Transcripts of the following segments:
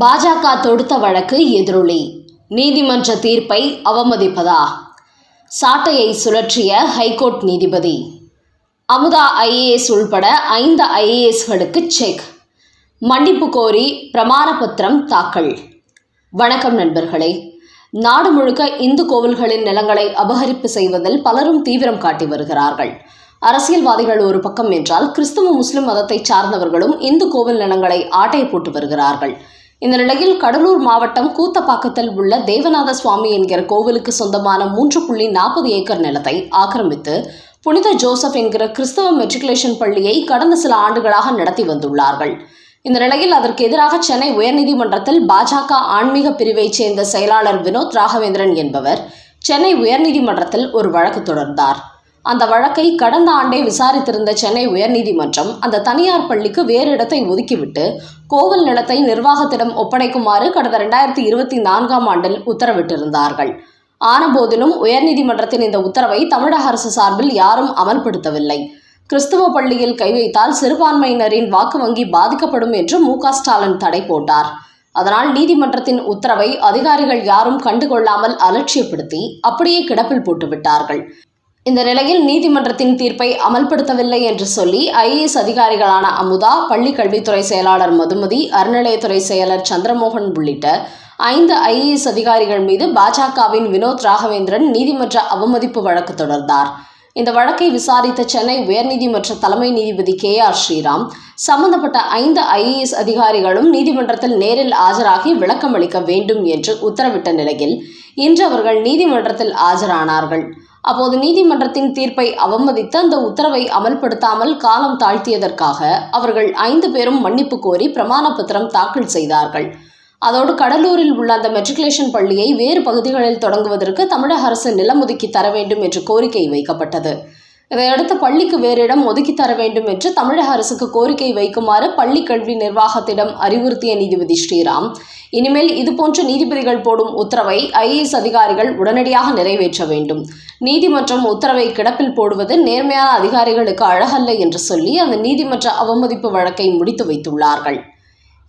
பாஜக தொடுத்த வழக்கு எதிரொலி. நீதிமன்ற தீர்ப்பை அவமதிப்பதா? சாட்டையை சுழற்றிய ஹைகோர்ட் நீதிபதி. அமுதா ஐஏஎஸ் உள்பட ஐந்து ஐஏஎஸ்களுக்கு செக். மன்னிப்பு கோரி பிரமாண பத்திரம் தாக்கல். வணக்கம் நண்பர்களே. நாடு முழுக்க இந்து கோவில்களின் நிலங்களை அபகரிப்பு செய்வதில் பலரும் தீவிரம் காட்டி வருகிறார்கள். அரசியல்வாதிகள் ஒரு பக்கம் என்றால் கிறிஸ்துவ முஸ்லிம் மதத்தைச் சார்ந்தவர்களும் இந்து கோவில் நிலங்களை ஆட்டை போட்டு வருகிறார்கள். இந்த நிலையில் கடலூர் மாவட்டம் கூத்தப்பாக்கத்தில் உள்ள தேவநாத சுவாமி என்கிற கோவிலுக்கு சொந்தமான மூன்று புள்ளி நாற்பது ஏக்கர் நிலத்தை ஆக்கிரமித்து புனித ஜோசப் என்கிற கிறிஸ்தவ மெட்ரிகுலேஷன் பள்ளியை கடந்த சில ஆண்டுகளாக நடத்தி வந்துள்ளார்கள். இந்த நிலையில் அதற்கு எதிராக சென்னை உயர்நீதிமன்றத்தில் பாஜக ஆன்மீக பிரிவைச் சேர்ந்த செயலாளர் வினோத் ராகவேந்திரன் என்பவர் சென்னை உயர்நீதிமன்றத்தில் ஒரு வழக்கு தொடர்ந்தார். அந்த வழக்கை கடந்த ஆண்டே விசாரித்திருந்த சென்னை உயர்நீதிமன்றம் அந்த தனியார் பள்ளிக்கு வேறு இடத்தை ஒதுக்கிவிட்டு கோவில் நிலத்தை நிர்வாகத்திடம் ஒப்படைக்குமாறு கடந்த ரெண்டாயிரத்தி இருபத்தி நான்காம் ஆண்டில் உத்தரவிட்டிருந்தார்கள். ஆனபோதிலும் உயர்நீதிமன்றத்தின் இந்த உத்தரவை தமிழக அரசு சார்பில் யாரும் அமல்படுத்தவில்லை. கிறிஸ்துவ பள்ளியில் கை வைத்தால் சிறுபான்மையினரின் வாக்கு வங்கி பாதிக்கப்படும் என்று மு ஸ்டாலின் தடை போட்டார். அதனால் நீதிமன்றத்தின் உத்தரவை அதிகாரிகள் யாரும் கண்டுகொள்ளாமல் அலட்சியப்படுத்தி அப்படியே கிடப்பில் போட்டுவிட்டார்கள். இந்த நிலையில் நீதிமன்றத்தின் தீர்ப்பை அமல்படுத்தவில்லை என்று சொல்லி ஐஏஎஸ் அதிகாரிகளான அமுதா பள்ளி கல்வித்துறை செயலாளர் மதுமதி அறநிலையத்துறை செயலர் சந்திரமோகன் உள்ளிட்ட ஐந்து ஐஏஎஸ் அதிகாரிகள் மீது பாஜகவின் வினோத் ராகவேந்திரன் நீதிமன்ற அவமதிப்பு வழக்கு தொடர்ந்தார். இந்த வழக்கை விசாரித்த சென்னை உயர்நீதிமன்ற தலைமை நீதிபதி கே ஆர் ஸ்ரீராம் சம்பந்தப்பட்ட ஐந்து ஐஏஎஸ் அதிகாரிகளும் நீதிமன்றத்தில் நேரில் ஆஜராகி விளக்கம் அளிக்க வேண்டும் என்று உத்தரவிட்ட நிலையில் இன்று அவர்கள் நீதிமன்றத்தில் ஆஜரானார்கள். அப்போது நீதிமன்றத்தின் தீர்ப்பை அவமதித்து அந்த உத்தரவை அமல்படுத்தாமல் காலம் தாழ்த்தியதற்காக அவர்கள் ஐந்து பேரும் மன்னிப்பு கோரி பிரமாண பத்திரம் தாக்கல் செய்தார்கள். அதோடு கடலூரில் உள்ள அந்த மெட்ரிகுலேஷன் பள்ளியை வேறு பகுதிகளில் தொடங்குவதற்கு தமிழக அரசு நிலம் ஒதுக்கி தர வேண்டும் என்ற கோரிக்கை வைக்கப்பட்டது. இதையடுத்து பள்ளிக்கு வேறு இடம் ஒதுக்கி தர வேண்டும் என்று தமிழக அரசுக்கு கோரிக்கை வைக்குமாறு பள்ளி கல்வி நிர்வாகத்திடம் அறிவுறுத்திய நீதிபதி ஸ்ரீராம். இனிமேல் இதுபோன்ற நீதிபதிகள் போடும் உத்தரவை ஐஏஎஸ் அதிகாரிகள் உடனடியாக நிறைவேற்ற வேண்டும். நீதிமன்றம் உத்தரவை கிடப்பில் போடுவது நேர்மையான அதிகாரிகளுக்கு அழகல்ல என்று சொல்லி அந்த நீதிமன்ற அவமதிப்பு வழக்கை முடித்து வைத்துள்ளார்கள்.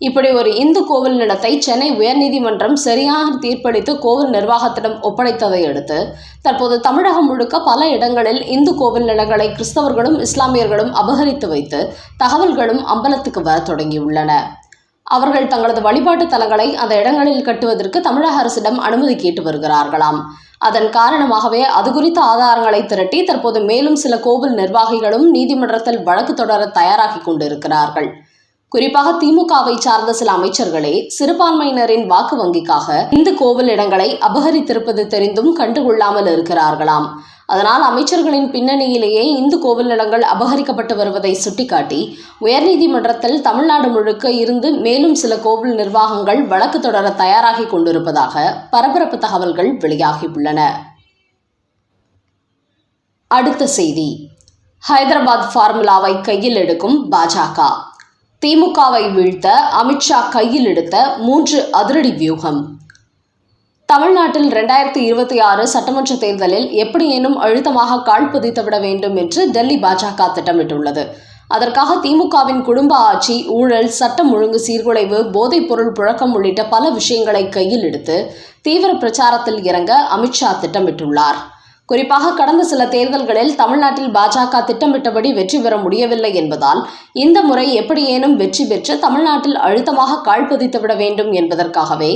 இப்படி ஒரு இந்து கோவில் நிலத்தை சென்னை உயர்நீதிமன்றம் சரியாக தீர்ப்பளித்து கோவில் நிர்வாகத்திடம் ஒப்படைத்ததை அடுத்து தற்போது தமிழகம் முழுக்க பல இடங்களில் இந்து கோவில் நிலங்களை கிறிஸ்தவர்களும் இஸ்லாமியர்களும் அபகரித்து வைத்து தகவல்களும் அம்பலத்துக்கு வர தொடங்கியுள்ளன. அவர்கள் தங்களது வழிபாட்டு தலங்களை அந்த இடங்களில் கட்டுவதற்கு தமிழக அரசிடம் அனுமதி கேட்டு வருகிறார்களாம். அதன் காரணமாகவே அது குறித்த ஆதாரங்களை திரட்டி தற்போது மேலும் சில கோவில் நிர்வாகிகளும் நீதிமன்றத்தில் வழக்கு தொடர தயாராகி கொண்டிருக்கிறார்கள். குறிப்பாக திமுகவை சார்ந்த சில அமைச்சர்களே சிறுபான்மையினரின் வாக்கு வங்கிக்காக இந்து கோவில் இடங்களை அபகரித்திருப்பது தெரிந்தும் கண்டுகொள்ளாமல் இருக்கிறார்களாம். அதனால் அமைச்சர்களின் பின்னணியிலேயே இந்து கோவில் நிலங்கள் அபகரிக்கப்பட்டு வருவதை சுட்டிக்காட்டி உயர்நீதிமன்றத்தில் தமிழ்நாடு முழுக்க இருந்து மேலும் சில கோவில் நிர்வாகங்கள் வழக்கு தொடர தயாராகி கொண்டிருப்பதாக பரபரப்பு தகவல்கள் வெளியாகியுள்ளன. அடுத்த செய்தி. ஹைதராபாத் ஃபார்முலாவை கையில் எடுக்கும் பாஜக. திமுகவை வீழ்த்த அமித்ஷா கையில் எடுத்த மூன்று அதிரடி வியூகம். தமிழ்நாட்டில் ரெண்டாயிரத்தி இருபத்தி ஆறு சட்டமன்ற தேர்தலில் எப்படியேனும் அழுத்தமாக கால் பதித்துவிட வேண்டும் என்று டெல்லி பாஜக திட்டமிட்டுள்ளது. அதற்காக திமுகவின் குடும்ப ஆட்சி ஊழல் சட்டம் ஒழுங்கு சீர்குலைவு போதைப்பொருள் புழக்கம் உள்ளிட்ட பல விஷயங்களை கையில் எடுத்து தீவிர பிரச்சாரத்தில் இறங்க அமித்ஷா திட்டமிட்டுள்ளார். குறிப்பாக கடந்த சில தேர்தல்களில் தமிழ்நாட்டில் பாஜக திட்டமிட்டபடி வெற்றி பெற முடியவில்லை என்பதால் இந்த முறை எப்படியேனும் வெற்றி பெற்று தமிழ்நாட்டில் அழுத்தமாக காழ்பதித்துவிட வேண்டும் என்பதற்காகவே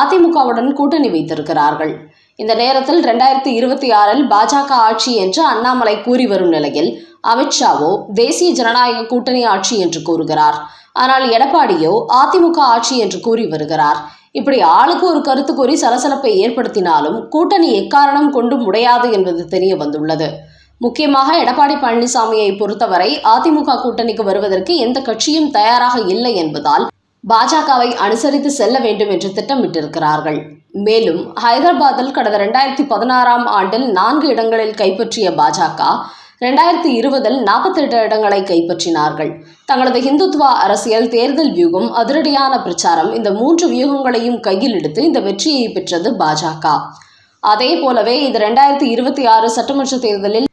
அதிமுகவுடன் கூட்டணி வைத்திருக்கிறார்கள். இந்த நேரத்தில் ரெண்டாயிரத்தி இருபத்தி ஆறில் பாஜக ஆட்சி என்று அண்ணாமலை கூறி வரும் நிலையில் அமித்ஷாவோ தேசிய ஜனநாயக கூட்டணி ஆட்சி என்று கூறுகிறார். ஆனால் எடப்பாடியோ அதிமுக ஆட்சி என்று கூறி வருகிறார். இப்படி ஆளுக்கு ஒரு கருத்து கூறி சலசலப்பை ஏற்படுத்தினாலும் கூட்டணி எக்காரணம் கொண்டு முடையாது என்பது தெரிய வந்துள்ளது. முக்கியமாக எடப்பாடி பழனிசாமியை பொறுத்தவரை அதிமுக கூட்டணிக்கு வருவதற்கு எந்த கட்சியும் தயாராக இல்லை என்பதால் பாஜகவை அனுசரித்து செல்ல வேண்டும் என்று திட்டமிட்டிருக்கிறார்கள். மேலும் ஹைதராபாத்தில் கடந்த ரெண்டாயிரத்தி பதினாறாம் ஆண்டில் நான்கு இடங்களில் கைப்பற்றிய பாஜக ரெண்டாயிரத்தி இருபதில் நாற்பத்தி எட்டு இடங்களை கைப்பற்றினார்கள். தங்களது இந்துத்துவா அரசியல் தேர்தல் வியூகம் அதிரடியான பிரச்சாரம் இந்த மூன்று வியூகங்களையும் கையில் எடுத்து இந்த வெற்றியை பெற்றது பாஜக. அதே போலவே இது ரெண்டாயிரத்தி இருபத்தி ஆறு சட்டமன்ற தேர்தலில்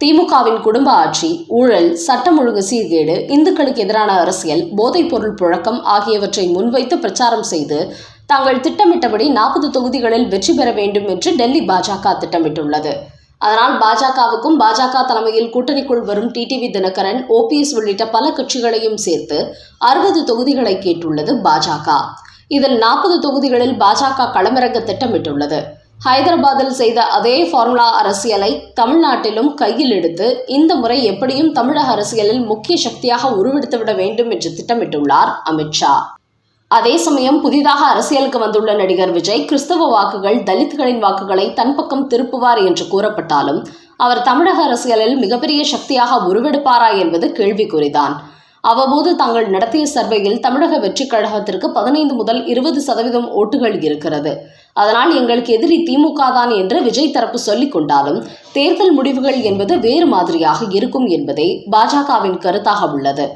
திமுகவின் குடும்ப ஆட்சி ஊழல் சட்டம் ஒழுங்கு சீர்கேடு இந்துக்களுக்கு எதிரான அரசியல் போதைப்பொருள் புழக்கம் ஆகியவற்றை முன்வைத்து பிரச்சாரம் செய்து தாங்கள் திட்டமிட்டபடி நாற்பது தொகுதிகளில் வெற்றி பெற வேண்டும் என்று டெல்லி பாஜக திட்டமிட்டுள்ளது. அதனால் பாஜகவுக்கும் பாஜக தலைமையில் கூட்டணிக்குள் வரும் டிடிவி தினகரன் ஓபிஎஸ் உள்ளிட்ட பல கட்சிகளையும் சேர்த்து அறுபது தொகுதிகளை கேட்டுள்ளது பாஜக. இதில் நாற்பது தொகுதிகளில் பாஜக களமிறங்க திட்டமிட்டுள்ளது. ஹைதராபாத்தில் செய்த அதே ஃபார்முலா அரசியலை தமிழ்நாட்டிலும் கையில் எடுத்து இந்த முறை எப்படியும் தமிழக அரசியலில் முக்கிய சக்தியாக உருவெடுத்துவிட வேண்டும் என்று திட்டமிட்டுள்ளார் அமித்ஷா அதே சமயம் புதிதாக அரசியலுக்கு வந்துள்ள நடிகர் விஜய் கிறிஸ்தவ வாக்குகள் தலித்களின் வாக்குகளை தன் பக்கம் திருப்புவார் என்று கூறப்பட்டாலும் அவர் தமிழக அரசியலில் மிகப்பெரிய சக்தியாக உருவெடுப்பாரா என்பது கேள்விக்குறிதான். அவ்வப்போது தாங்கள் நடத்திய சர்வேயில் தமிழக வெற்றிக் கழகத்திற்கு பதினைந்து முதல் இருபது சதவீதம் ஓட்டுகள் இருக்கிறது. அதனால் எங்களுக்கு எதிரி திமுக தான் என்று விஜய் தரப்பு சொல்லிக் கொண்டாலும் தேர்தல் முடிவுகள் என்பது வேறு மாதிரியாக இருக்கும் என்பதே பாஜகவின் கருத்தாக உள்ளது.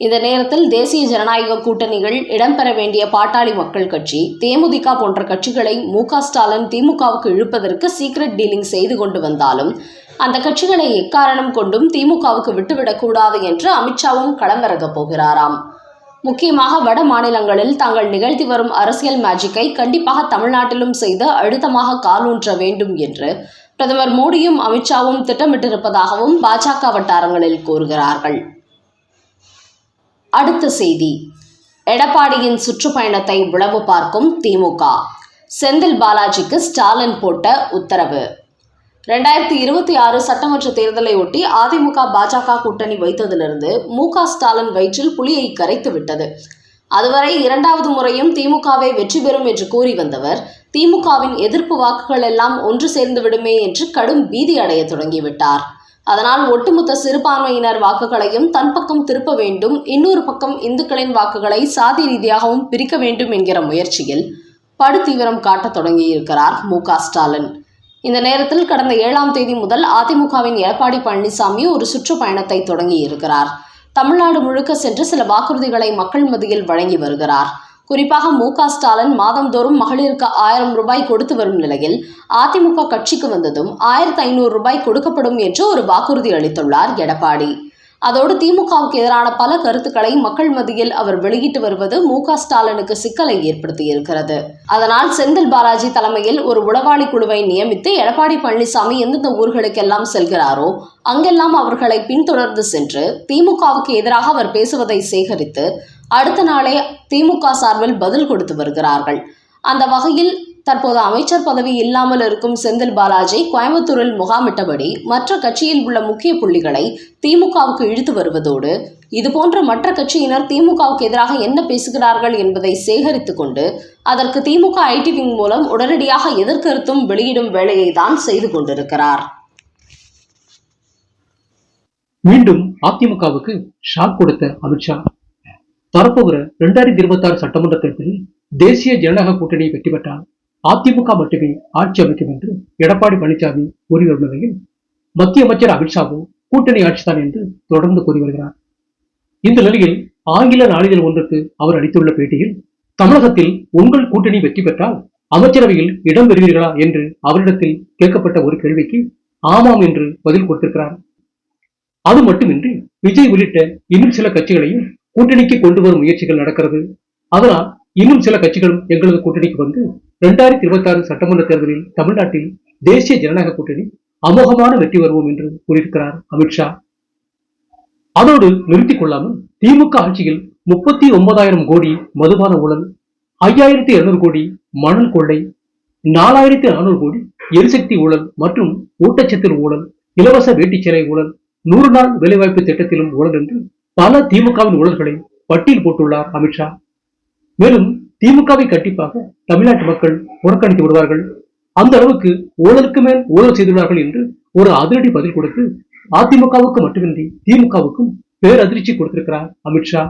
இந்த நேரத்தில் தேசிய ஜனநாயக கூட்டணிகள் இடம்பெற வேண்டிய பாட்டாளி மக்கள் கட்சி தேமுதிக போன்ற கட்சிகளை மு க ஸ்டாலின் திமுகவுக்கு இழுப்பதற்கு சீக்ரெட் டீலிங் செய்து கொண்டு வந்தாலும் அந்த கட்சிகளை எக்காரணம் கொண்டும் திமுகவுக்கு விட்டுவிடக்கூடாது என்று அமித்ஷாவும் களமிறங்கப் போகிறாராம். முக்கியமாக வட மாநிலங்களில் தாங்கள் நிகழ்த்தி வரும் அரசியல் மேஜிக்கை கண்டிப்பாக தமிழ்நாட்டிலும் செய்து அழுத்தமாக காலூன்ற வேண்டும் என்று பிரதமர் மோடியும் அமித்ஷாவும் திட்டமிட்டிருப்பதாகவும் பாஜக வட்டாரங்களில் கூறுகிறார்கள். அடுத்த செய்தி. எடப்பாடியின் சுற்றுப்பயணத்தை உளவு பார்க்கும் திமுக. செந்தில் பாலாஜிக்கு ஸ்டாலின் போட்ட உத்தரவு. ரெண்டாயிரத்தி இருபத்தி ஆறு சட்டமன்ற தேர்தலை ஒட்டி அதிமுக பாஜக கூட்டணி வைத்ததிலிருந்து மு க ஸ்டாலின் வயிற்றில் புலியை கரைத்து விட்டது. அதுவரை இரண்டாவது முறையும் திமுகவை வெற்றி பெறும் என்று கூறி வந்தவர் திமுகவின் எதிர்ப்பு வாக்குகள் எல்லாம் ஒன்று சேர்ந்து விடுமே என்று கடும் பீதி அடைய தொடங்கிவிட்டார். அதனால் ஒட்டுமொத்த சிறுபான்மையினர் வாக்குகளையும் தன் பக்கம் திருப்ப வேண்டும். இன்னொரு பக்கம் இந்துக்களின் வாக்குகளை சாதி ரீதியாகவும் பிரிக்க வேண்டும் என்கிற முயற்சியில் படுதீவிரம் காட்டத் தொடங்கியிருக்கிறார் மு க ஸ்டாலின். இந்த நேரத்தில் கடந்த ஏழாம் தேதி முதல் அதிமுகவின் எடப்பாடி பழனிசாமி ஒரு சுற்றுப்பயணத்தை தொடங்கி இருக்கிறார் தமிழ்நாடு முழுக்க சென்று சில வாக்குறுதிகளை மக்கள் மத்தியில் வழங்கி வருகிறார். குறிப்பாக மு க ஸ்டாலின் மாதந்தோறும் மகளிருக்கு ஆயிரம் ரூபாய் கொடுத்து வரும் நிலையில் அதிமுக கட்சிக்கு வந்ததும் ஆயிரத்தி ஐநூறு ரூபாய் கொடுக்கப்படும் என்று ஒரு வாக்குறுதி அளித்துள்ளார் எடப்பாடி. அதோடு திமுகவுக்கு எதிரான பல கருத்துக்களை மக்கள் மத்தியில் அவர் வெளியிட்டு வருவது மு க ஸ்டாலினுக்கு சிக்கலை ஏற்படுத்தியிருக்கிறது. அதனால் செந்தில் பாலாஜி தலைமையில் ஒரு உளவாளி குழுவை நியமித்து எடப்பாடி பழனிசாமி எந்தெந்த ஊர்களுக்கெல்லாம் செல்கிறாரோ அங்கெல்லாம் அவர்களை பின்தொடர்ந்து சென்று திமுகவுக்கு எதிராக அவர் பேசுவதை சேகரித்து அடுத்த நாளே திமுக சார்பில் பதில் கொடுத்து வருகிறார்கள். அந்த வகையில் தற்போது அமைச்சர் பதவி இல்லாமல் இருக்கும் செந்தில் பாலாஜி கோயம்புத்தூரில் முகாமிட்டபடி மற்ற கட்சியில் உள்ள முக்கிய புள்ளிகளை திமுகவுக்கு இழுத்து வருவதோடு இதுபோன்ற மற்ற கட்சியினர் திமுகவுக்கு எதிராக என்ன பேசுகிறார்கள் என்பதை சேகரித்து கொண்டு அதற்கு திமுக ஐடி விங் மூலம் உடனடியாக எதிர்கருத்தும் வெளியிடும் வேலையை தான் செய்து கொண்டிருக்கிறார். மீண்டும் அதிமுகவுக்கு ஷாக் கொடுத்த அமித்ஷா. வரப்போகிற இரண்டாயிரத்தி இருபத்தி ஆறு சட்டமன்ற தேர்தலில் தேசிய ஜனநாயக கூட்டணியை வெற்றி பெற்றால் அதிமுக மட்டுமே ஆட்சி அமைக்கும் என்று எடப்பாடி பழனிசாமி கூறி வரும் நிலையில் மத்திய அமைச்சர் அமித்ஷாவும் கூட்டணி ஆட்சிதான் என்று தொடர்ந்து கூறி வருகிறார். இந்த நிலையில் ஆங்கில நாளிதழ் ஒன்றுக்கு அவர் அளித்துள்ள பேட்டியில் தமிழகத்தில் உங்கள் கூட்டணி வெற்றி பெற்றால் அமைச்சரவையில் இடம் பெறுவீர்களா? என்று அவரிடத்தில் கேட்கப்பட்ட ஒரு கேள்விக்கு ஆமாம் என்று பதில் கொடுத்திருக்கிறார். அது மட்டுமின்றி விஜய் உள்ளிட்ட இன்னும் சில கட்சிகளையும் கூட்டணிக்கு கொண்டு வரும் முயற்சிகள் நடக்கிறது. அதனால் இன்னும் சில கட்சிகளும் எங்களது கூட்டணிக்கு வந்து இரண்டாயிரத்தி இருபத்தி ஆறு சட்டமன்ற தேர்தலில் தமிழ்நாட்டில் தேசிய ஜனநாயக கூட்டணி அமோகமான வெற்றி வருவோம் என்று கூறியிருக்கிறார் அமித்ஷா அதோடு நிறுத்திக் கொள்ளாமல் திமுக ஆட்சியில் முப்பத்தி ஒன்பதாயிரம் கோடி மதுபான ஊழல் ஐயாயிரத்தி இருநூறு கோடி மணல் கொள்ளை நாலாயிரத்தி நானூறு கோடி எரிசக்தி ஊழல் மற்றும் ஊட்டச்சத்தில் ஊழல் இலவச வேட்டி சேலை ஊழல் நூறு நாள் வேலைவாய்ப்பு திட்டத்திலும் ஊழல் என்று பல திமுகவின் ஊழல்களை பட்டியல் போட்டுள்ளார் அமித்ஷா மேலும் திமுகவை கண்டிப்பாக தமிழ்நாட்டு மக்கள் புறக்கணித்து விடுவார்கள். அந்த அளவுக்கு ஊழலுக்கு மேல் ஊழல் செய்துள்ளார்கள் என்று ஒரு அதிரடி பதில் கொடுத்து அதிமுகவுக்கு மட்டுமின்றி திமுகவுக்கும் பேரதிர்ச்சி கொடுத்திருக்கிறார் அமித்ஷா